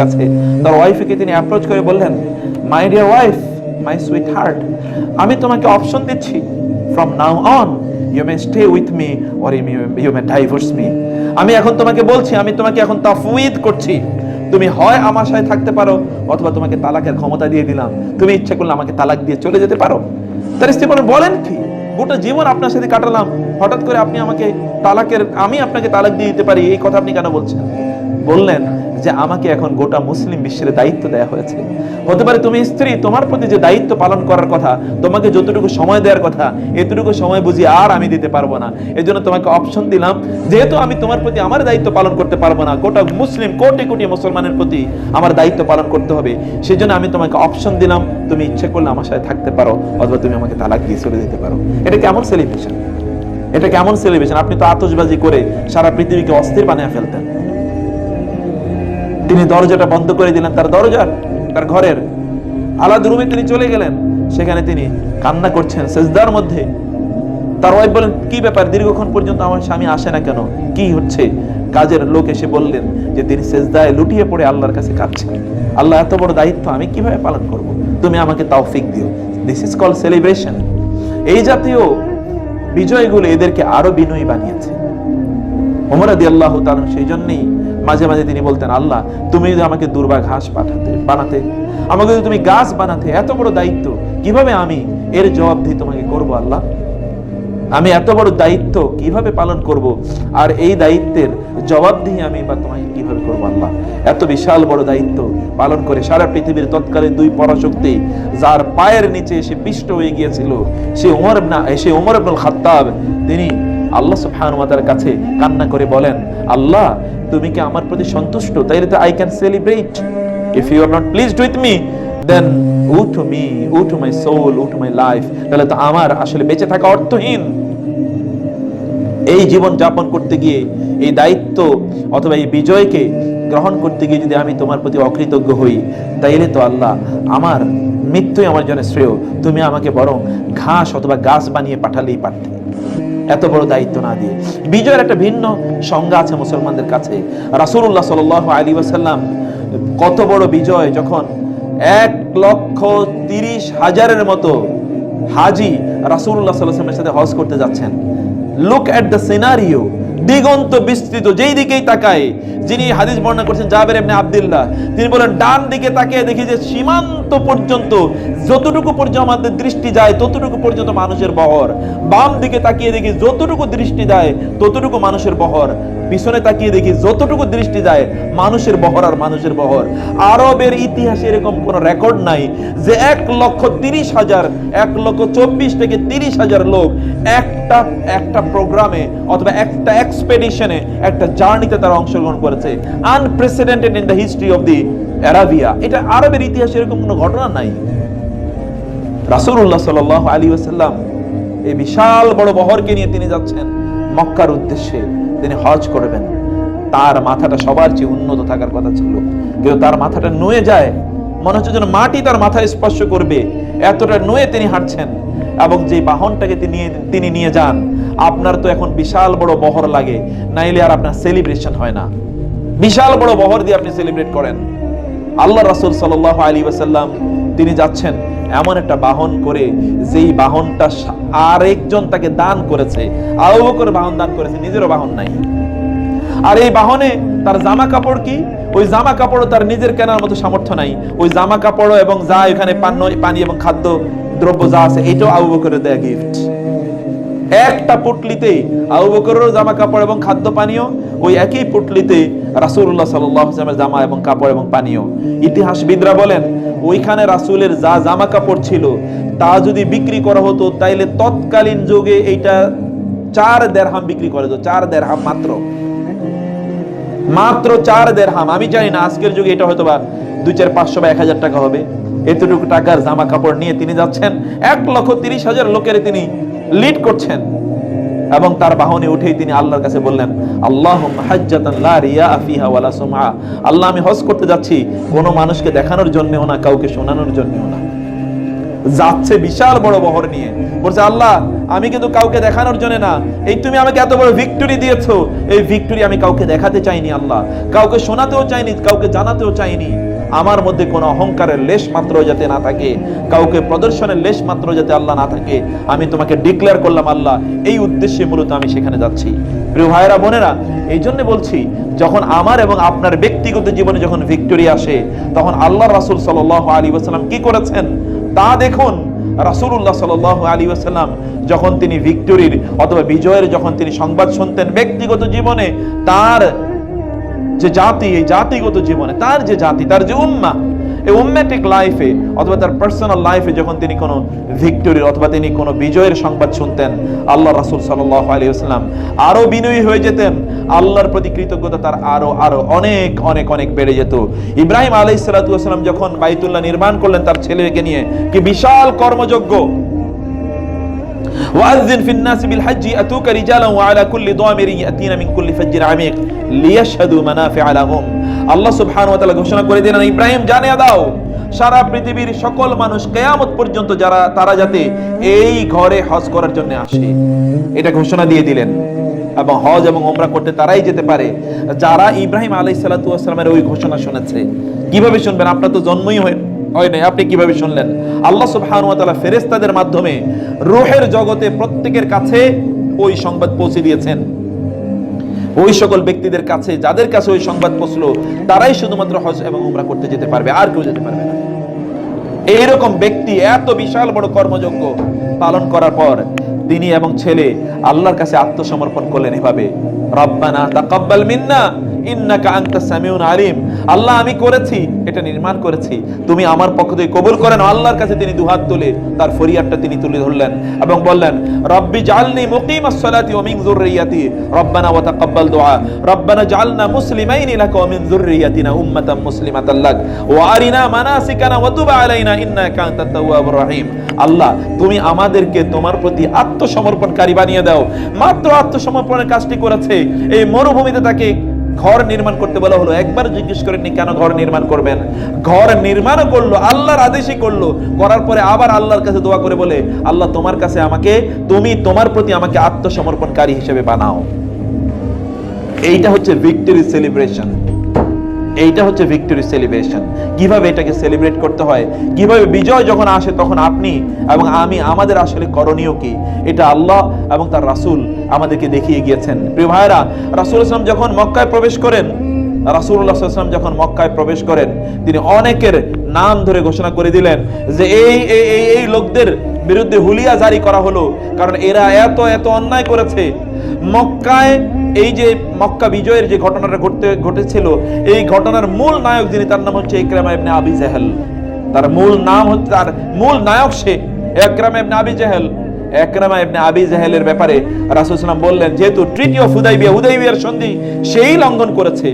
কাছে। তার ওয়াইফকে তিনি অ্যাপ্রোচ করে বললেন my dear wife my sweetheart আমি তোমাকে অপশন দিচ্ছি। From now on you may stay with me or you may divorce me আমি এখন তোমাকে বলছি, আমি তোমাকে এখন তাফউইদ করছি। তুমি হয় আমার সাথে থাকতে পারো অথবা তোমাকে তালাকের ক্ষমতা দিয়ে দিলাম। তুমি ইচ্ছা করলে আমাকে তালাক দিয়ে চলে যেতে পারো। তার স্ত্রী বলেন বলেন কি? গোটা জীবন আপনার সাথে কাটালাম। হঠাৎ করে আপনি আমাকে তালাকের, আমি আপনাকে তালাক দিয়ে দিতে পারি, এই কথা আপনি কেন বলছেন? বললেন যে আমাকে এখন গোটা মুসলিম বিশ্বের দায়িত্ব দেয়া হয়েছে। হতে পারে তুমি স্ত্রী, তোমার প্রতি যে দায়িত্ব পালন করার কথা, তোমাকে যতটুকু সময় দেওয়ার কথা, এতটুকু সময় বুঝি আর আমি দিতে পারব না। এই জন্য তোমাকে অপশন দিলাম, যেহেতু আমি তোমার প্রতি আমার দায়িত্ব পালন করতে পারব না, গোটা মুসলিম কোটি কোটি মুসলমানের প্রতি আমার দায়িত্ব পালন করতে হবে সেই জন্য আমি তোমাকে অপশন দিলাম, তুমি ইচ্ছে করলে আমার সাথে থাকতে পারো, অথবা তুমি আমাকে তালাক দিয়ে চলে যেতে পারো। এটা কেমন সেলিব্রেশন এটা কেমন সেলিব্রেশন আপনি তো আতশবাজি করে সারা পৃথিবীকে অস্থির বানিয়ে ফেলতেন। তিনি দরজাটা বন্ধ করে দিলেন তার দরজার তার ঘরের আলাদা রুমে তিনি চলে গেলেন। সেখানে তিনি কান্না করছেন সেজদার মধ্যে। তার ওয়াইফ বলেন, কি ব্যাপার? দীর্ঘক্ষণ পর্যন্ত আমার স্বামী আসে না কেন? কি হচ্ছে? কাজের লোক এসে বললেন যে, তিনি সেজদায় লুটিয়ে পড়ে আল্লাহর কাছে কাঁদছেন। আল্লাহ এত বড় দায়িত্ব, আমি কীভাবে পালন করব? তুমি আমাকে তৌফিক দিও। দিস ইজ কল সেলিব্রেশন এই জাতীয় বিজয়গুলো এদেরকে আরও বিনয়ী বানিয়েছে। ওমর আদি আল্লাহ তালন সেই জন্যই মাঝে মাঝে তিনি বলতেন, আল্লাহ, তুমি যদি আমাকে দুর্বা ঘাস পাঠাতে, বানাতে, আমাকে যদি তুমি গাছ বানাতে, এত বড় দায়িত্ব, কীভাবে আমি এর জবাবদিহি তোমাকে করব, আল্লাহ? আমি এত বড় দায়িত্ব কীভাবে পালন করব? আর এই দায়িত্বের জবাবদিহি আমি বা তোমাকে কীভাবে করব, আল্লাহ? এত বিশাল বড় দায়িত্ব পালন করে সারা পৃথিবীর তৎকালীন দুই পরাশক্তি, যার পায়ের নিচে এসে পিষ্ট হয়ে গিয়েছিল, সে ওমর না সে ওমর আব্দুল খাত্তাব, তিনি আল্লাহ তাআলার কাছে কান্না করে বলেন আল্লাহ, তুমি কি আমার প্রতি সন্তুষ্ট? তাইলে তো I can celebrate if you are not pleased with me then woe to me woe to my soul woe to my life তাহলে তো আমার আসলে বেঁচে থাকা অর্থহীন। এই জীবন যাপন করতে গিয়ে, এই দায়িত্ব অথবা এই বিজয়কে গ্রহণ করতে গিয়ে যদি আমি তোমার প্রতি অকৃতজ্ঞ হই, তাইলে তো আল্লাহ, আমার মৃত্যুই আমার জন্য শ্রেয়। তুমি আমাকে বরং ঘাস অথবা গাছ বানিয়ে পাঠালেই পারতে। এত বড় দায়িত্ব না দিয়ে। বিজয়ের একটা ভিন্ন সংজ্ঞা আছে মুসলমানদের কাছে। রাসূলুল্লাহ সাল্লাল্লাহু আলাইহি ওয়াসাল্লাম কত বড় বিজয় যখন এক লক্ষ তিরিশ হাজারের মতো হাজি আলাইহি ওয়াসাল্লামের সাথে হজ করতে যাচ্ছেন। লুক এট দ্য সিনারিও দিগন্ত বিস্তৃত, যেই দিকেই তাকায়, যিনি হাদিস বর্ণনা করছেন জাবের এমনি আব্দুল্লাহ, তিনি বলেন, ডান দিকে তাকিয়ে দেখি যে সীমান্ত পর্যন্ত যতটুকু পর্যন্ত আমাদের দৃষ্টি যায়, ততটুকু পর্যন্ত মানুষের বহর। বাম দিকে তাকিয়ে দেখি যতটুকু দৃষ্টি যায়, ততটুকু মানুষের বহর। পিছনে তাকিয়ে দেখি যতটুকু দৃষ্টি যায়, মানুষের বহর আর মানুষের বহর। আরবের ইতিহাসে এরকম কোন রেকর্ড নাই যে এক লক্ষ তিরিশ হাজার, এক লক্ষ চব্বিশ থেকে তিরিশ হাজার লোক একটা একটা প্রোগ্রামে অথবা একটা এক্সপেডিশনে একটা জার্নিতে তারা অংশগ্রহণ করেছে। Unprecedented in the history of the Arabia. এটা আরবের ইতিহাসে এরকম কোনো ঘটনা নাই। রাসূলুল্লাহ সাল্লাল্লাহু আলাইহি ওয়াসাল্লাম এই বিশাল বড় বহরকে নিয়ে তিনি যাচ্ছেন। মক্কার উদ্দেশ্যে তিনি হজ করবেন। তার মাথাটা সবার চেয়ে উন্নত থাকার কথা ছিল। কিন্তু তার মাথাটা নুয়ে যায়। মনে হচ্ছে যেন মাটি তার মাথায় স্পর্শ করবে। এতটা নুয়ে তিনি হাঁটছেন এবং যে বাহনটাকে তিনি তিনি নিয়ে যান, আপনার তো এখন বিশাল বড় বহর লাগে। নাইলে আর আপনার সেলিব্রেশন হয় না। বিশাল বড় বহর দিয়ে আপনি সেলিব্রেট করেন। আল্লাহ রাসূল সাল্লাল্লাহু আলাইহি ওয়াসাল্লাম তিনি যাচ্ছেন। এমন একটা বাহন করে, যেই বাহনটা আরেকজন তাকে দান করেছে। আবু বকর বাহন দান করেছে, নিজেরও বাহন নাই। আর এই বাহনে তার জামা কাপড় কি? ওই জামা কাপড়ও তার নিজের কেনার মতো সামর্থ্য নাই। ওই জামা কাপড় এবং যা এখানে পান্য পানি এবং খাদ্য, দ্রব্য যা আছে, এটাও আবু বকরের দেয়া গিফট একটা পুটলিতে আবু বকরের জামা কাপড় এবং খাদ্য পানীয়, ওই একই পুটলিতে আলাইহি ওয়াসাল্লামের জামা এবং কাপড় এবং পানীয়। ইতিহাসবিদরা বলেন, ওইখানে রাসূলের যা জামা কাপড় ছিল, তা যদি বিক্রি করা হতো, তাইলে তৎকালীন যুগে এইটা চার দেড়হাম বিক্রি করে তো চার দেড়হাম মাত্র। মাত্র চার দেড়হাম। আমি জানি না, আজকের যুগে এটা হয়তো বা দুই চার পাঁচশো বা এক হাজার টাকা হবে। এতটুকু টাকার জামা কাপড় নিয়ে তিনি যাচ্ছেন। এক লক্ষ তিরিশ হাজার লোকের তিনি লিড করছেন। এবং তার বাহনে উঠেই তিনি আল্লাহর কাছে বললেন আল্লাহ আল্লাহ, আমি হজ করতে যাচ্ছি, কোনো মানুষকে দেখানোর জন্যও না, কাউকে শোনানোর জন্যও না। যাচ্ছে বিশাল বড় বহর নিয়ে। বলছে, আল্লাহ, আমি কিন্তু কাউকে দেখানোর জন্য না। এই তুমি আমাকে এত বড় ভিক্টরি দিয়েছ। এই ভিক্টরি আমি কাউকে দেখাতে চাইনি, আল্লাহ। কাউকে শোনাতেও চাইনি, কাউকে জানাতেও চাইনি। আমার মধ্যে কোনো অহংকারের লেশ মাত্র যাতে না থাকে, কাউকে প্রদর্শনের লেশ মাত্র যাতে আল্লাহ না থাকে, আমি তোমাকে ডিক্লেয়ার করলাম আল্লাহ, এই উদ্দেশ্যে মূলত আমি সেখানে যাচ্ছি। প্রিয় ভাইরা বোনেরা, এই জন্য বলছি, যখন আমার এবং আপনার ব্যক্তিগত জীবনে যখন ভিক্টোরি আসে, তখন আল্লাহ রাসুল সাল আলী ওসাল্লাম কি করেছেন? তা দেখুন রাসুল্লাহ সাল আলী ওসাল্লাম যখন তিনি ভিক্টোরির অথবা বিজয়ের যখন তিনি সংবাদ শুনতেন ব্যক্তিগত জীবনে, তার যে জাতি, এই জাতিগত জীবনে, তার যে জাতি, তার যে উম্মা এই উম্মেটিক লাইফে অথবা তার পার্সোনাল লাইফে যখন তিনি কোনো ভিক্টোরির অথবা তিনি কোনো বিজয়ের সংবাদ শুনতেন, আল্লাহ রাসুল সাল্লাহ আলী আসলাম আরও বিনয়ী হয়ে যেতেন। আল্লাহর প্রতি কৃতজ্ঞতা তার আরও আরও অনেক অনেক অনেক বেড়ে যেত। ইব্রাহিম আলাই সালাতাম যখন বাইতুল্লাহ নির্মাণ করলেন তার ছেলেকে নিয়ে, কি বিশাল কর্মযজ্ঞ। ওয়াজিন ফিন্নাসি বিল হাজ্জি আতুকা রিজালান ওয়া আলা কুল্লি দামিরি ইয়াতিনা মিন কুল্লি ফাজ্জিন আমিক লিয়াশহাদু মানাফিআ লাহুম আল্লাহ সুবহানাহু ওয়া তাআলা ঘোষণা করে দিলেন, ইব্রাহিম, জানিয়ে দাও, সারা পৃথিবীর সকল মানুষ কেয়ামত পর্যন্ত যারা, তারা যাতে এই ঘরে হজ করার জন্য আসে। এটা ঘোষণা দিয়ে দিলেন। এবং হজ এবং ওমরা করতে তারাই যেতে পারে, যারা ইব্রাহিম আলাই সালাতামের ওই ঘোষণা শুনেছে। কীভাবে শুনবেন? আপনার তো জন্মই হয় নাই। আপনি কীভাবে শুনলেন? আল্লাহ ওয়া তাআলা মাধ্যমে রূহের জগতে প্রত্যেকের কাছে ওই সংবাদ পৌঁছে দিয়েছেন। ওই সকল ব্যক্তিদের কাছে, যাদের কাছে ওই সংবাদ পৌঁছলো, তারাই শুধুমাত্র হজ এবং উমরা করতে যেতে পারবে, আর কেউ যেতে পারবে না। এইরকম ব্যক্তি, এত বিশাল বড় কর্মযজ্ঞ পালন করার পর তিনি এবং ছেলে আল্লাহর কাছে আত্মসমর্পণ করলেন এভাবে। রব্বানা তাকাব্বাল মিন্না, ইন্নাকা আনতাস সামিউন আলিম। আল্লাহ আমি করেছি, এটা নির্মাণ করেছি। তুমি আমার পক্ষ থেকে কবুল করেন আল্লাহর কাছে তিনি দুহাত তুলে, তার ফরিয়াদটা তিনি তুলে ধরলেন এবং বললেন, রব্বি জালনি মুকিমাস সালাতি ওয়া মিন যুররিয়াতি, রব্বানা ওয়া তাকাব্বাল দুআ, রব্বানা জালনা মুসলিমাইনি লাকা ওয়া মিন যুররিয়াতিনা উম্মাতাম মুসলিমাতাল লাক, ওয়া আরিনা মানাসিকানা ওয়া তুব আলাইনা, ইন্নাকা আনতাত তাওয়াবুর রহিম। আল্লাহ, তুমি আমাদেরকে তোমার প্রতি আত্মসমর্পণকারী বানিয়ে দাও। মাত্র আত্মসমর্পণের কাজটি করেছে। এই মরুভূমিতে তাকে ঘর নির্মাণ করতে বলা হলো। একবার জিজ্ঞেস করেননি, কেন ঘর নির্মাণ করবেন? ঘর নির্মাণ করল, আল্লাহর আদেশই করল। করার পরে আবার আল্লাহর কাছে দোয়া করে বলে, আল্লাহ তোমার কাছে আমাকে, তুমি তোমার প্রতি আমাকে আত্মসমর্পণকারী হিসেবে বানাও। এইটা হচ্ছে ভিক্টরি সেলিব্রেশন। এইটা হচ্ছে ভিক্টরি সেলিব্রেশন কীভাবে এটাকে সেলিব্রেট করতে হয়? কীভাবে বিজয় যখন আসে তখন আপনি এবং আমি, আমাদের আসলে করণীয় কি? এটা আল্লাহ এবং তার রাসূল আমাদেরকে দেখিয়ে গিয়েছেন। প্রিয় ভাইরা রাসূল ইসলাম যখন মক্কায় প্রবেশ করেন, রাসূলুল্লাহ সাল্লাল্লাহু যখন মক্কায় প্রবেশ করেন, তিনি অনেকের নাম ধরে ঘোষণা করে দিলেন যে এই এই এই লোকদের বিরুদ্ধে হুলিয়া জারি করা হলো। কারণ এরা এত এত অন্যায় করেছে। মক্কায় এই যে মক্কা বিজয়ের যে ঘটনাটা ঘটতে ঘটেছিল, এই ঘটনার মূল নায়ক যিনি, তার নাম হচ্ছে ইকরামা ইবনে আবি জাহেল। তার মূল নাম হচ্ছে, তার মূল নায়ক সে একরামা ইবনে আবি জাহেল। একরামা ইবনে আবি জাহেলের ব্যাপারে বললেন, যেহেতু হুদাইবিয়া হুদাইবিয়ার সন্ধি সেই লঙ্ঘন করেছে,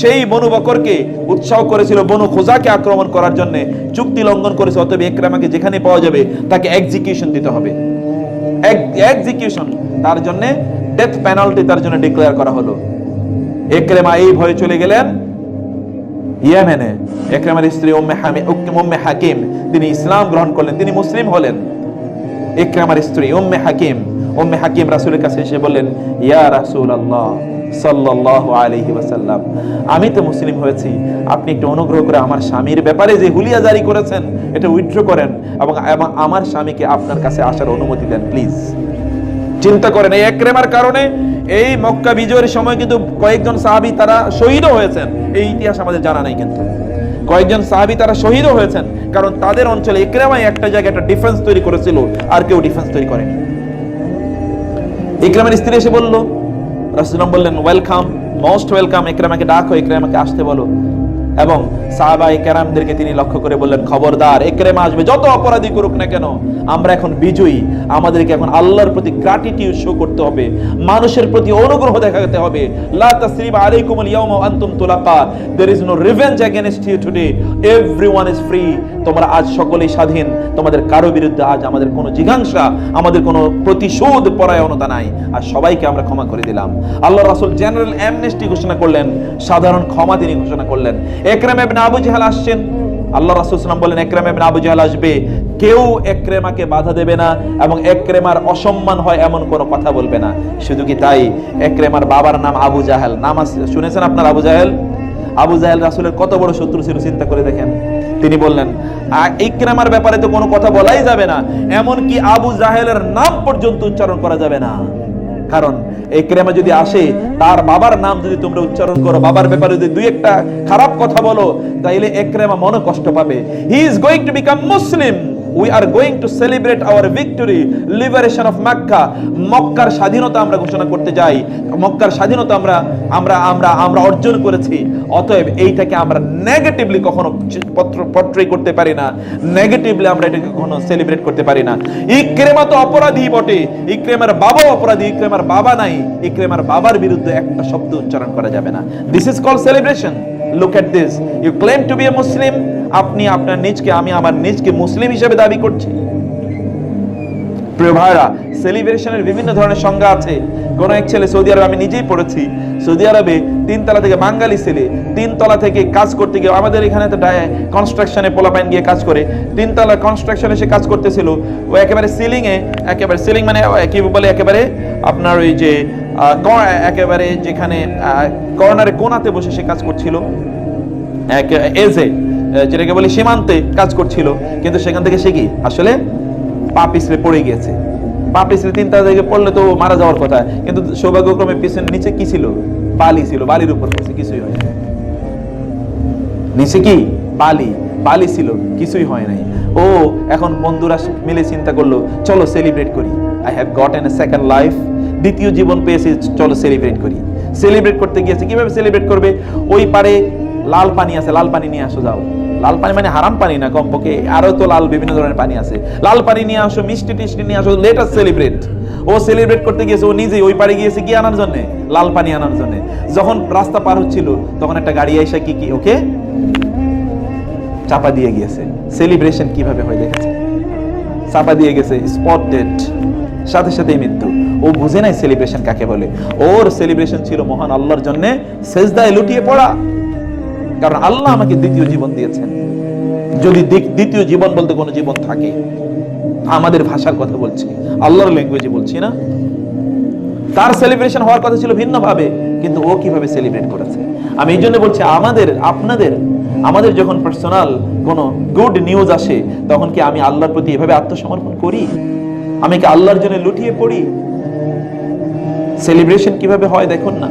সেই বনু বকরকে উৎসাহ করেছিল বনু খোজাকে আক্রমণ করার জন্য, চুক্তি লঙ্ঘন করেছে, অতএব একরামাকে যেখানে পাওয়া যাবে তাকে এক্সিকিউশন দিতে হবে। এক্সিকিউশন তার জন্য ডেথ পেনাল্টি তার জন্য ডিক্লেয়ার করা হলো। একরেমা এই ভয়ে চলে গেলেন ইয়েমেনে। একরেমার স্ত্রী উম্মে হামি উম্মে হাকিম, তিনি ইসলাম গ্রহণ করলেন, তিনি মুসলিম হলেন। ইকরামার স্ত্রী উম্মে হাকিম উম্মে হাকিম রাসূলের কাছে এসে বললেন, ইয়া রাসূলুল্লাহ সাল্লাল্লাহু আলাইহি ওয়াসাল্লাম, আমি তো মুসলিম হয়েছি। আপনি একটু অনুগ্রহ করে আমার স্বামীর ব্যাপারে যে হুলিয়া জারি করেছেন, এটা উইথড্র করেন এবং আমার স্বামীকে আপনার কাছে আসার অনুমতি দেন, প্লিজ। চিন্তা করেন। এই একরেমার কারণে এই মক্কা বিজয়ের সময় কিন্তু কয়েকজন সাহাবী তারা শহীদও হয়েছেন। এই ইতিহাস আমাদের জানা নাই কিন্তু। কয়েকজন সাহাবী তারা শহীদও হয়েছেন, কারণ তাদের অঞ্চলে একরেমাই একটা জায়গায় একটা ডিফেন্স তৈরি করেছিল আর কেউ ডিফেন্স তৈরি করেনি। ইকরামের স্ত্রী এসে বলল রাসূলুল্লাহ বললেন ওয়েলকাম মোস্ট ওয়েলকাম ইকরামাকে ডাকো ইকরামাকে আসতে বলো। এবং সাহাবাই কেরামদেরকে তিনি লক্ষ্য করে বললেন, খবরদার, একরেমা আসবে, যত অপরাধী করুক না কেন, আমরা এখন বিজয়ী। আমাদেরকে এখন আল্লাহর প্রতি গ্রাটিটিউড শো করতে হবে, মানুষের প্রতি অনুগ্রহ দেখাতে হবে। লা তাসরিব আলাইকুমুল ইয়াউমা আনতুম তুলাকা। There is no revenge against you today everyone is free তোমরা আজ সকলেই স্বাধীন। তোমাদের কারও বিরুদ্ধে আজ আমাদের কোনো জিজ্ঞাসা আমাদের কোনো প্রতিশোধ, পরায়ণতা নাই। আর সবাইকে আমরা ক্ষমা করে দিলাম। আল্লাহ রাসুল জেনারেল অ্যামনেস্টি ঘোষণা করলেন, সাধারণ ক্ষমা তিনি ঘোষণা করলেন। একরাম আবু জাহাল আসছেন। আল্লাহ রাসূল সাল্লাম বলেন আবু জাহাল আসবে, কেউ একরেমাকে বাধা দেবে না এবং একরেমার অসম্মান হয় এমন কোনো কথা বলবে না। শুধু কি তাই? একরেমার বাবার নাম আবু জাহেল। নাম শুনেছেন আপনার আবু জাহেল? আবু জাহেল রাসূলের কত বড় শত্রু ছিল, চিন্তা করে দেখেন। তিনি বললেন, "আ- ইকরামার ব্যাপারে তো কোনো কথা বলাই যাবে না এমন কি আবু জাহেলের নাম পর্যন্ত উচ্চারণ করা যাবে না। কারণ এই ক্রেমা যদি আসে, তার বাবার নাম যদি তোমরা উচ্চারণ করো, বাবার ব্যাপারে যদি দুই একটা খারাপ কথা বলো, তাইলে একরেমা মনে কষ্ট পাবে। He is going to become Muslim we are going to celebrate our victory liberation of Mecca মক্কার স্বাধীনতা আমরা ঘোষণা করতে যাই। মক্কার স্বাধীনতা আমরা আমরা আমরা আমরা অর্জন করেছি। অতএব এইটাকে আমরা নেগেটিভলি কখনো পত্র করতে পারি না। নেগেটিভলি আমরা এটাকে কখনো সেলিব্রেট করতে পারি না। ইক্রেমা তো অপরাধী বটে। ইক্রেমার বাবা অপরাধী, ইক্রেমার বাবা নাই। ইক্রেমার বাবার বিরুদ্ধে একটা শব্দ উচ্চারণ করা যাবে না। This is call celebration look at this you claim to be a Muslim আপনি আপনার নিজকে, আমি আমার নিজকে মুসলিম হিসেবে দাবি করছি। প্রিয় ভাইরা সেলিব্রেশনের বিভিন্ন ধরনের সংজ্ঞা আছে। কোন এক ছেলে সৌদি আরবে, আমি নিজেই পড়েছি। সৌদি আরবে তিনতলা থেকে বাঙালি ছেলে তিনতলা থেকে কাজ করতে গিয়ে আমাদের এখানে তো কনস্ট্রাকশনে পোলাপাইন গিয়ে কাজ করে। তিনতলা কনস্ট্রাকশনে সে কাজ করতেছিল। ও একেবারে সিলিং এ একেবারে সিলিং মানে কি বলে একেবারে? আপনার ওই যে একেবারে যেখানে কর্নারে কোনাতে বসে সে কাজ করছিল। এক এজে যেটাকে বলি সীমান্তে কাজ করছিল। কিন্তু সেখান থেকে সে কি? আসলে পা পিছলে পড়ে গিয়েছে। পা পিছলে তিনটা থেকে পড়লে তো মারা যাওয়ার কথা। কিন্তু সৌভাগ্যক্রমে পিছনে নিচে কি ছিল? বালি ছিল। বালির উপর পড়ছে কিছুই হয় নিচে কি? বালি। বালি ছিল। কিছুই হয় নাই। ও, এখন বন্ধুরা মিলে চিন্তা করল, চলো সেলিব্রেট করি। I have got an a second life দ্বিতীয় জীবন পেয়েছি, চলো সেলিব্রেট করি। সেলিব্রেট করতে গিয়েছে। কীভাবে সেলিব্রেট করবে? ওই পারে লাল পানি আছে। লাল পানি নিয়ে আসো, যাও। লাল পানি মানে হারাম পানি না কমপক্ষে আরও তো লাল বিভিন্ন ধরনের পানি আছে। লাল পানি নিয়ে আসো, মিষ্টি টিষ্টি নিয়ে আসো লেটার সেলিব্রেট ও সেলিব্রেট করতে গিয়েছে, ও নিজেই ওই পারে গিয়েছে কি আনার জন্য? লাল পানি আনার জন্য। যখন রাস্তা পার হচ্ছিল, তখন একটা গাড়ি এসে কি কি, ওকে? চাপা দিয়ে গিয়েছে। সেলিব্রেশন কীভাবে হয় দেখেছে চাপা দিয়ে গেছে স্পট ডেট সাথে সাথেই মৃত্যু। ও বুঝে নাই সেলিব্রেশন কাকে বলে। ওর সেলিব্রেশন ছিল মহান আল্লাহর জন্য, সেজদায় লুটিয়ে পড়া। কারণ আল্লাহ আমাকে দ্বিতীয় জীবন দিয়েছেন। যদি দ্বিতীয় জীবন বলতে কোনো জীবন থাকে, আমাদের ভাষার কথা বলছি, আল্লাহর ল্যাঙ্গুয়েজে বলছি না। তার সেলিব্রেশন হওয়ার কথা ছিল ভিন্ন ভাবে কিন্তু ও কীভাবে সেলিব্রেট করেছে? আমি এই জন্য বলছি, আমাদের, আপনাদের, আমাদের যখন পার্সোনাল কোনো গুড নিউজ আসে, তখন কি আমি আল্লাহর প্রতি এভাবে আত্মসমর্পণ করি? আমি কি আল্লাহর জন্য লুটিয়ে পড়ি? সেলিব্রেশন কীভাবে হয় দেখুন না।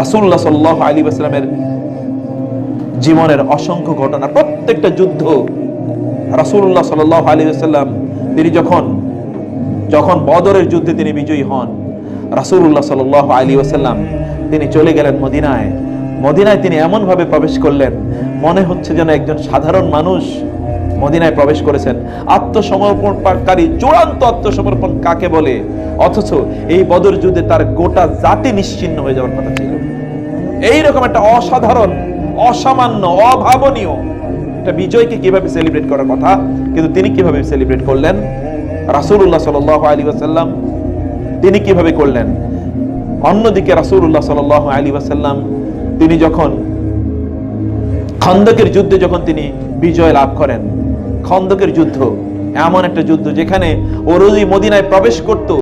রাসূলুল্লাহ সাল্লাল্লাহু আলাইহি ওয়াসাল্লামের জীবনের অসংখ্য ঘটনা, প্রত্যেকটা যুদ্ধ রাসূলুল্লাহ সাল্লাল্লাহু আলাইহি ওয়াসাল্লাম, তিনি যখন যখন বদরের যুদ্ধে তিনি বিজয়ী হন, রাসূলুল্লাহ সাল্লাল্লাহু আলাইহি ওয়াসাল্লাম, তিনি চলে গেলেন মদিনায়। মদিনায় তিনি এমন ভাবে প্রবেশ করলেন, মনে হচ্ছে যেন একজন সাধারণ মানুষ মদিনায় প্রবেশ করেছেন। আত্মসমর্পণকারী, চূড়ান্ত আত্মসমর্পণ কাকে বলে? অথচ এই বদর যুদ্ধে তার গোটা জাতি নিশ্চিন্ন হয়ে যাওয়ার কথা ছিল। এইরকম একটা অসাধারণ অসামান্য, অভাবনীয়। একটা বিজয়কে কীভাবে সেলিব্রেট করার কথা? কিন্তু তিনি কীভাবে সেলিব্রেট করলেন? রাসূলুল্লাহ সাল্লাল্লাহু আলাইহি ওয়াসাল্লাম তিনি কীভাবে করলেন? অন্যদিকে রাসূলুল্লাহ সাল্লাল্লাহু আলাইহি ওয়াসাল্লাম তিনি যখন খন্দকের যুদ্ধে যখন তিনি বিজয় লাভ করেন, খন্দকের যুদ্ধ এমন একটা যুদ্ধ যেখানে ও রোজই মদিনায় প্রবেশ করত।